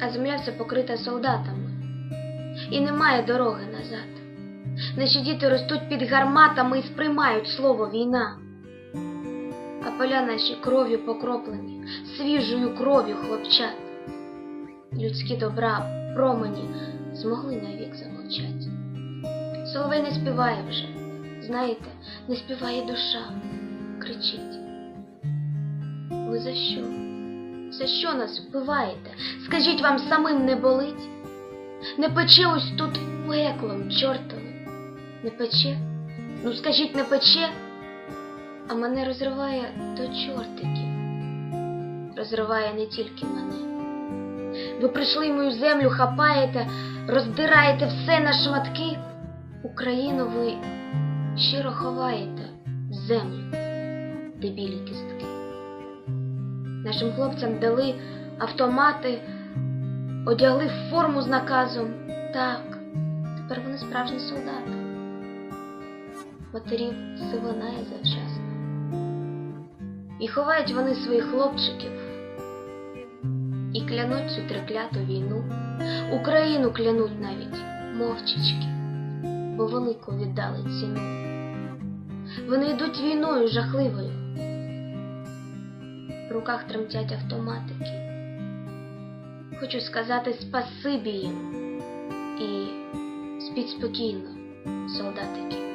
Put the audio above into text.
а земля вся покрита солдатами. І немає дороги назад. Наші діти ростуть під гарматами і сприймають слово війна. А поля наші кров'ю покроплені, свіжою кров'ю хлопчат. Людські добра, промені змогли навік замовчать. Соловей не співає вже, знаєте, не співає душа, кричить. Ви за що? За що нас вбиваєте? Скажіть, вам самим не болить? Не пече ось тут пеклом чортовим? Не пече? Ну скажіть, не пече? А мене розриває до чортиків. Розриває не тільки мене. Ви прийшли мою землю, хапаєте, роздираєте все на шматки. Україну ви щиро ховаєте землю, дебілі кістки. Нашим хлопцям дали автомати, одягли форму з наказом. Так, тепер вони справжні солдати. Матерів сивинає завчасно. І ховають вони своїх хлопчиків. І клянуть цю трикляту війну. Україну клянуть навіть мовчечки, бо велику віддали ціну. Вони йдуть війною жахливою. В руках тремтять автоматики. Хочу сказати спасибі їм і спіть спокійно, солдатики.